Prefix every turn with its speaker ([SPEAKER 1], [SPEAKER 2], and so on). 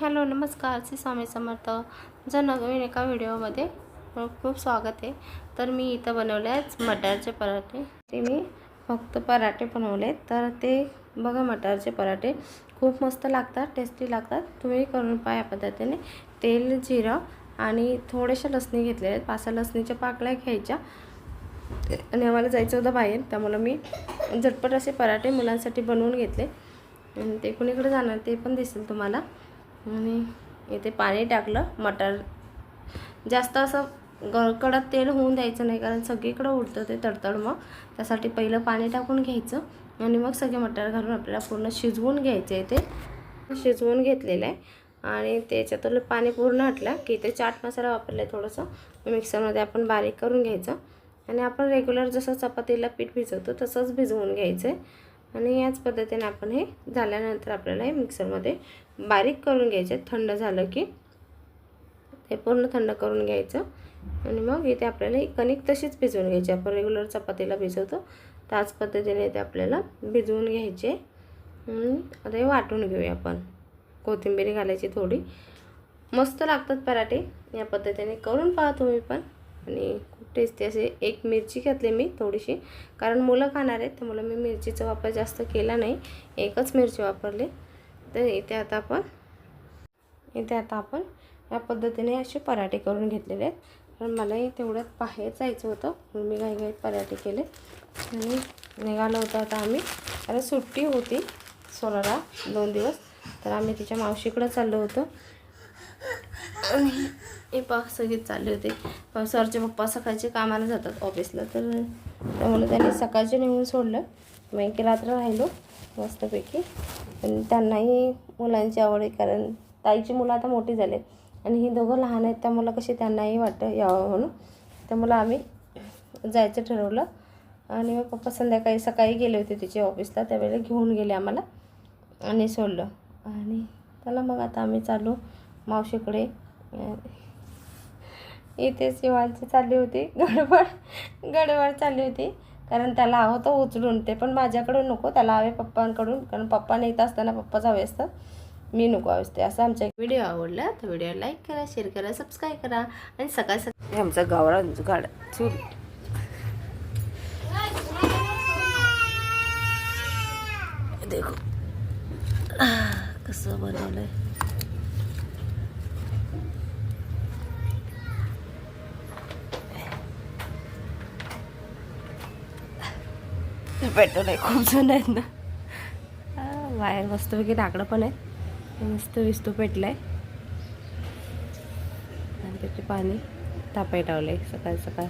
[SPEAKER 1] Hello नमस्कार. श्री स्वामी समर्थ. जर नवीन एका व्हिडिओमध्ये खूप स्वागत आहे. तर मी इथं बनवले आहेत मटारचे पराठे. ते मी फक्त पराठे बनवले तर ते बघा मटारचे पराठे. खूप मस्त लागतात टेस्टी लागतात. तुम्ही करून पहा या पद्धतीने. तेल जिरं आणि थोडेशा लसणी घेतले आहेत. पाच सहा लसणीच्या पाकळ्या घ्यायच्या. आणि आम्हाला जायचं होतं बाहेर. त्यामुळं मी झटपट असे पराठे मुलांसाठी बनवून घेतले. आणि ते कुणीकडे जाणार ते पण दिसेल तुम्हाला. आणि इथे पाणी टाकलं मटार. जास्त असं ग कडक तेल होऊन द्यायचं नाही कारण सगळीकडं उडतं ते तडतड मग. त्यासाठी पहिलं पाणी टाकून घ्यायचं आणि मग सगळे मटार घालून आपल्याला पूर्ण शिजवून घ्यायचं आहे ते. शिजवून घेतलेलं आहे. आणि त्याच्यातलं पाणी पूर्ण हटलं की इथे चाट मसाला वापरला आहे थोडंसं. मिक्सरमध्ये आपण बारीक करून घ्यायचं. आणि आपण रेग्युलर जसं चपातीला पीठ भिजवतो तसंच भिजवून घ्यायचं आहे. आणि याच पद्धतीने आपण हे झाल्यानंतर आपल्याला हे मिक्सरमध्ये बारीक करून घ्यायचे. थंड झालं की हे पूर्ण थंड करून घ्यायचं. आणि मग इथे आपल्याला ही कणिक तशीच भिजवून घ्यायची. आपण रेग्युलर चपातीला भिजवतो. त्याच पद्धतीने इथे आपल्याला भिजवून घ्यायचे. आता हे वाटून घेऊया आपण. कोथिंबीर घालायची थोडी. मस्त लागतात पराठे. या पद्धतीने करून पहा तुम्ही पण. आणि खूप टेस्टी असे एक मिरची घातली मी थोडीशी. कारण मुलं खाणार आहेत त्यामुळं मी मिरचीचा वापर जास्त केला नाही. एकच मिरची वापरली. तर इथे आता आपण इथे आता आपण या पद्धतीने असे पराठे करून घेतलेले आहेत. कारण मलाही तेवढ्यात बाहेर जायचं होतं म्हणून मी घाई घाईत पराठे केले. आणि निघालो होतो आता आम्ही. अरे सुट्टी होती सोलाला दोन दिवस. तर आम्ही तिच्या मावशीकडं चाललो होतो. आणि हे पा चालले होते. सरचे पप्पा सकाळचे कामाला जातात ऑफिसला तर त्यामुळे त्यांनी सकाळचे नेऊन सोडलं. मग एक रात्र राहिलो मस्तपैकी. पण त्यांनाही मुलांची आवड आहे कारण ताईची मुलं आता मोठी झाले आणि ही दोघं लहान आहेत त्यामुळं कशी त्यांनाही वाटतं यावं म्हणून. त्यामुळं आम्ही जायचं ठरवलं. आणि मग पप्पा संध्याकाळी सकाळी गेले होते तिच्या ऑफिसला त्यावेळेला घेऊन गेले आम्हाला. आणि सोडलं. आणि त्याला मग आता आम्ही चालू मावशीकडे इथे शिवांची चालली होती. गडबड गडबड चालली होती. कारण त्याला हवं होतं उचलून. ते पण माझ्याकडून नको. त्याला हवे पप्पांकडून. कारण पप्पा नेत असताना पप्पाच हवे असतं. मी नको हवे असते. असं आमच्या व्हिडिओ आवडला. तर व्हिडिओ लाईक करा शेअर करा सबस्क्राईब करा. आणि सकाळ सकाळी आमचा गावडा गाड चूल. देखो. कसं बनवलंय. पेट्रोल आहे खूप जण आहेत ना. बाहेर मस्तपैकी लाकडं पण आहे मस्त विस्तू पेटलं आहे आणि त्याचे पाणी तापाय लावलं आहे सकाळ सकाळ.